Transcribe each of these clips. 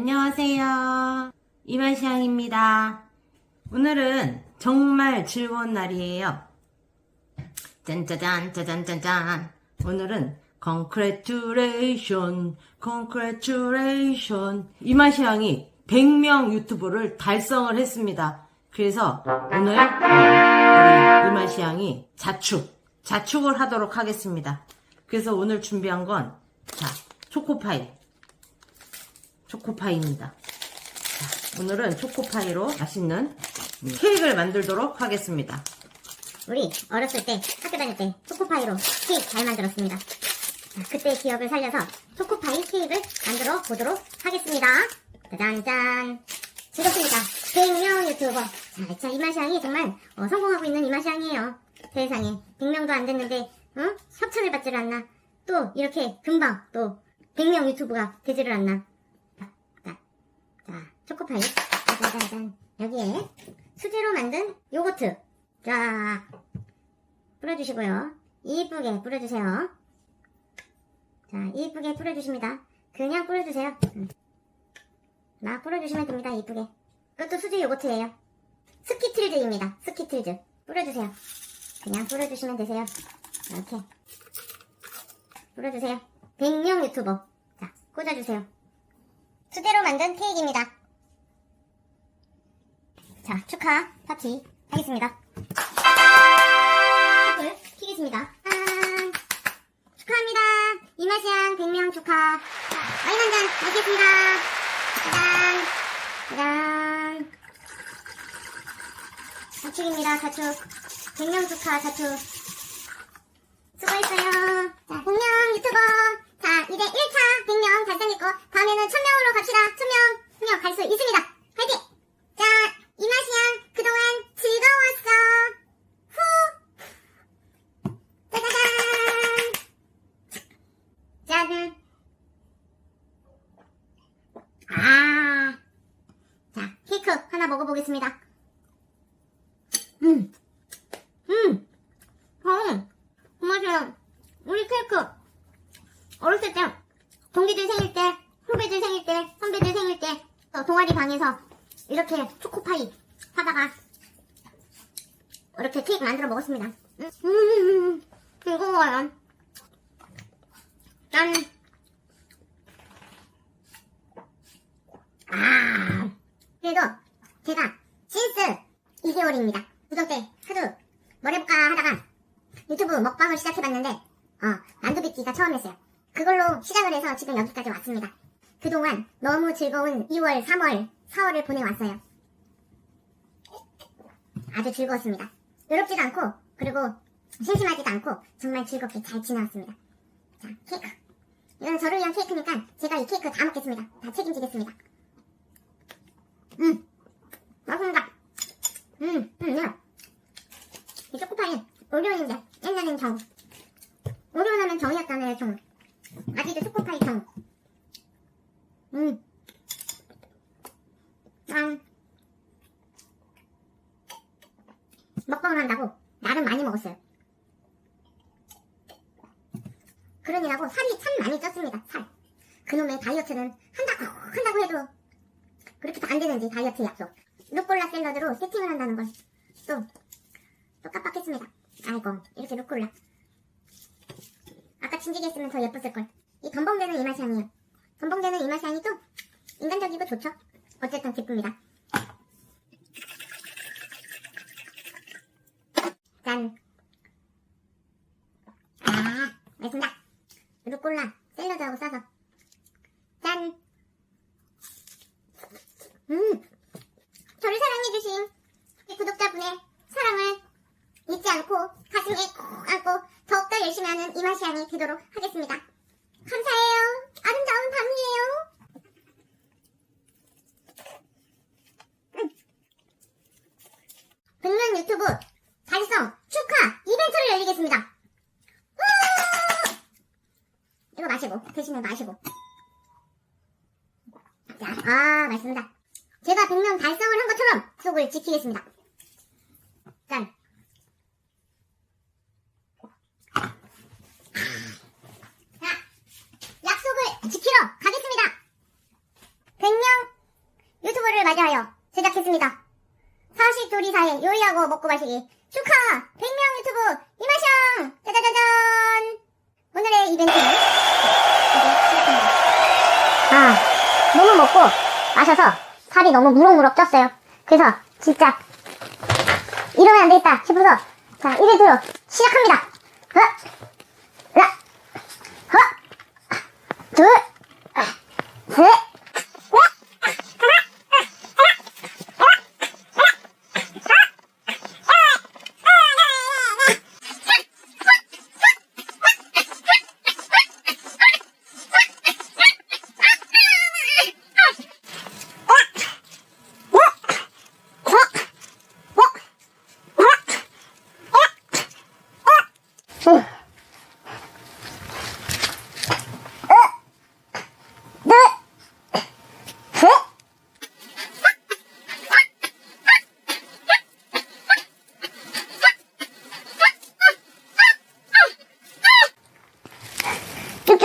안녕하세요. 이만시향입니다. 오늘은 정말 즐거운 날이에요. 짠짜잔, 짜잔짜잔. 오늘은 congratulation, congratulation. 이만시향이 100명 유튜브를 달성을 했습니다. 그래서 오늘 우리 이만시향이 자축, 자축을 하도록 하겠습니다. 그래서 오늘 준비한 건, 자, 초코파이. 초코파이입니다. 자, 오늘은 초코파이로 맛있는 케이크를 만들도록 하겠습니다. 우리 어렸을 때 학교 다닐 때 초코파이로 케이크 잘 만들었습니다. 자, 그때 기억을 살려서 초코파이 케이크를 만들어 보도록 하겠습니다. 짜잔짠. 즐겁습니다. 100명 유튜버. 자, 자 이마시향이 정말 어, 성공하고 있는 이마시향이에요. 세상에 100명도 안 됐는데 어? 협찬을 받지를 않나. 또 이렇게 금방 또 100명 유튜브가 되지를 않나. 초코파이. 짜잔짠. 여기에 수제로 만든 요거트. 자, 뿌려주시고요. 이쁘게 뿌려주세요. 자, 이쁘게 뿌려주십니다. 그냥 뿌려주세요. 음. 막 뿌려주시면 됩니다. 이쁘게. 이것도 수제 요거트예요. 스키틀즈입니다. 스키틀즈. 뿌려주세요. 그냥 뿌려주시면 되세요. 이렇게. 뿌려주세요. 100명 유튜버. 자, 꽂아주세요. 수제로 만든 케이크입니다. 자, 축하 파티 하겠습니다. 불 켜겠습니다. 짠! 축하합니다. 이마시양 100명 축하. 와인 한잔 먹겠습니다. 짜잔. 짜잔. 자축입니다. 자축. 100명 축하. 자축. 수고했어요. 자, 100명 유튜버. 자, 이제 1차 100명 달성했고, 다음에는 1000명으로 갑시다. 1000명. 1000명 갈 수 있습니다. 화이팅! 자, 이마시양 그동안 즐거웠어. 후! 짜자잔! 짠! 아! 자, 케이크 하나 먹어보겠습니다. 음! 음! 어! 고마워요. 우리 케이크! 어렸을 때, 동기들 생일 때, 후배들 생일 때, 선배들 생일 때, 어, 동아리 방에서 이렇게 초코파이 하다가 이렇게 케이크 만들어 먹었습니다. 음, 음, 즐거워요. 짠. 아. 그래도 제가 신스 2개월입니다. 구정 때 하도 뭘 해볼까 하다가 유튜브 먹방을 시작해봤는데 어, 만두빚기가 처음이었어요. 그걸로 시작을 해서 지금 여기까지 왔습니다. 그동안 너무 즐거운 2월, 3월, 4월을 보내왔어요. 아주 즐거웠습니다. 외롭지도 않고 그리고 심심하지도 않고 정말 즐겁게 잘 지내왔습니다. 자, 케이크. 이건 저를 위한 케이크니까 제가 이 케이크 다 먹겠습니다. 다 책임지겠습니다. 음, 맛있습니다. 음, 음, 야. 이 초코파이 오리오인데 옛날엔 정. 오리오 나면 정이었잖아요, 정. 아직도 초코파이 정. 음. 짠. 먹방을 한다고 나름 많이 먹었어요. 그러느라고 살이 참 많이 쪘습니다. 살. 그놈의 다이어트는 한다고 한다고 해도 그렇게도 안 되는지 다이어트 약속. 루꼴라 샐러드로 세팅을 한다는 걸 또 또 깜빡했습니다. 아이고 이렇게 루꼴라. 아까 진지게 했으면 더 예뻤을 걸. 이 덤벙대는 이 맛이 아니에요. 덤벙대는 이 맛이 아니 또 인간적이고 좋죠. 어쨌든 기쁩니다. 짠. 아, 맛있습니다. 루꼴라 샐러드하고 싸서. 짠. 음. 저를 사랑해주신 우리 구독자분의 사랑을 잊지 않고 가슴에 꼭 안고 더욱더 열심히 하는 이마시안이 되도록 하겠습니다. 감사해요. 아름다운 밤이에요. 음. 백년 유튜브 달성 축하 이벤트를 열리겠습니다. 우! 이거 마시고 대신에 마시고. 자, 아 맞습니다. 제가 100명 달성을 한 것처럼 속을 지키겠습니다. 짠. 자, 약속을 지키러 가겠습니다. 100명 맞이하여 제작했습니다. 사시조리사의 요리하고 먹고 마시기. 축하! 100명 유튜브 이마샹! 짜자자잔! 오늘의 이벤트는? 이제 시작합니다. 아 너무 먹고 마셔서 살이 너무 무럭무럭 쪘어요. 그래서 진짜 이러면 안 되겠다 싶어서 자 이벤트로 시작합니다. 하나, 하나, 하나, 둘,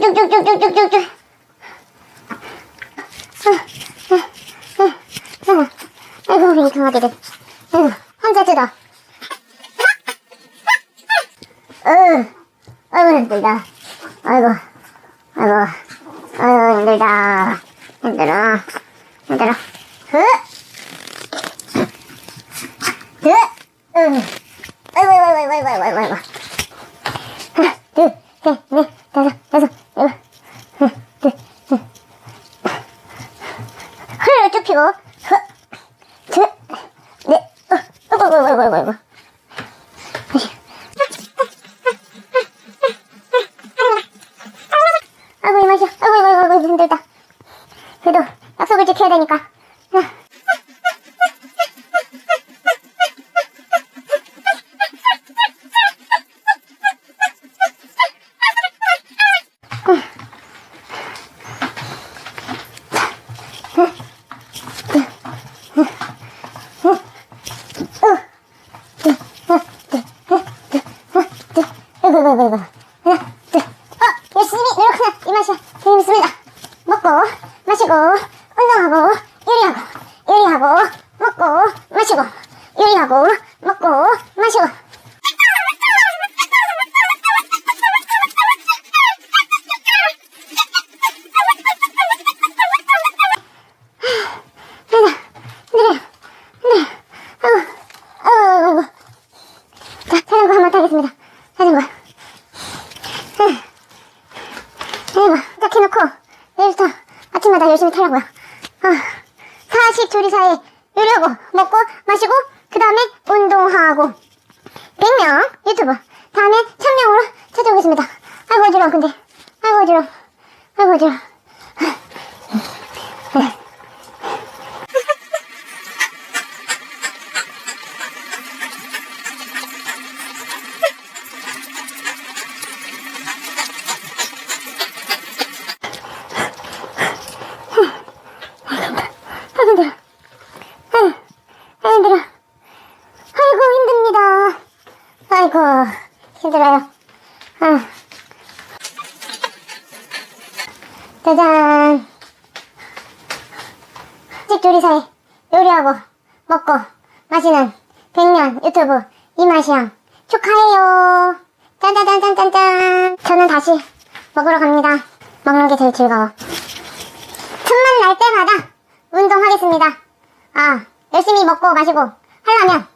쭉쭉쭉쭉쭉쭉쭉쭉. 아이고, 우리 강아지들. 아이고, 혼자 뜯어. 으, 아이고, 힘들다. 아이고, 아이고. 아유 힘들다 힘들어 힘들어 흐! 흐! 으. 아이고 아이고 아이고 아이고 아이고 아이고 허리를 쭉 펴고 네, 어, 어이구, 어이구, 어이구. 봐봐 봐봐 열심히 타려고요. 아, 사식 조리사에 요리하고, 먹고, 마시고, 그 다음에 운동하고. 100명 유튜브. 다음에 1000명으로 찾아오겠습니다. 아이고, 어지러워, 근데. 아이고, 어지러워. 아이고, 어지러워. 아이고, 힘들어. 아이고, 아이고, 힘들어. 아이고, 힘듭니다. 아이고, 힘들어요. 아. 짜잔. 집 조리사에 요리하고 먹고 마시는 백년 유튜브 이맛이양 축하해요. 짠짠짠짠짠짠. 저는 다시 먹으러 갑니다. 먹는 게 제일 즐거워. 틈만 날 때마다 운동하겠습니다. 아, 열심히 먹고 마시고 하려면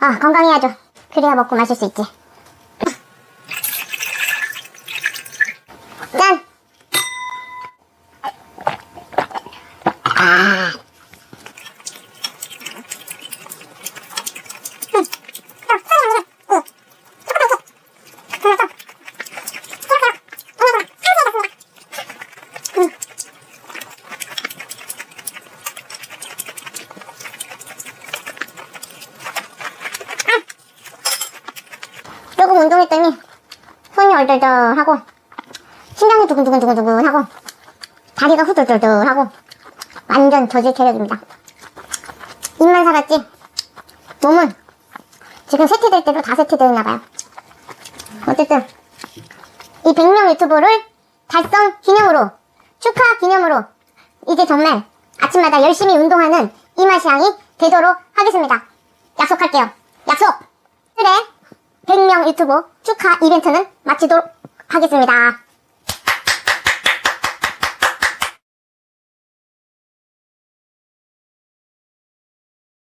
아, 건강해야죠. 그래야 먹고 마실 수 있지. 짠! 조금 운동했더니 손이 얼덜덜하고 심장이 두근두근두근두근하고 다리가 후들들들하고 완전 저질 체력입니다. 입만 살았지 몸은 지금 세트될 대로 다 세트되었나봐요. 어쨌든 이 100명 유튜버를 달성 기념으로 축하 기념으로 이제 정말 아침마다 열심히 운동하는 이맛이 향이 되도록 하겠습니다. 약속할게요. 약속! 그래, 100명 유튜브 축하 이벤트는 마치도록 하겠습니다.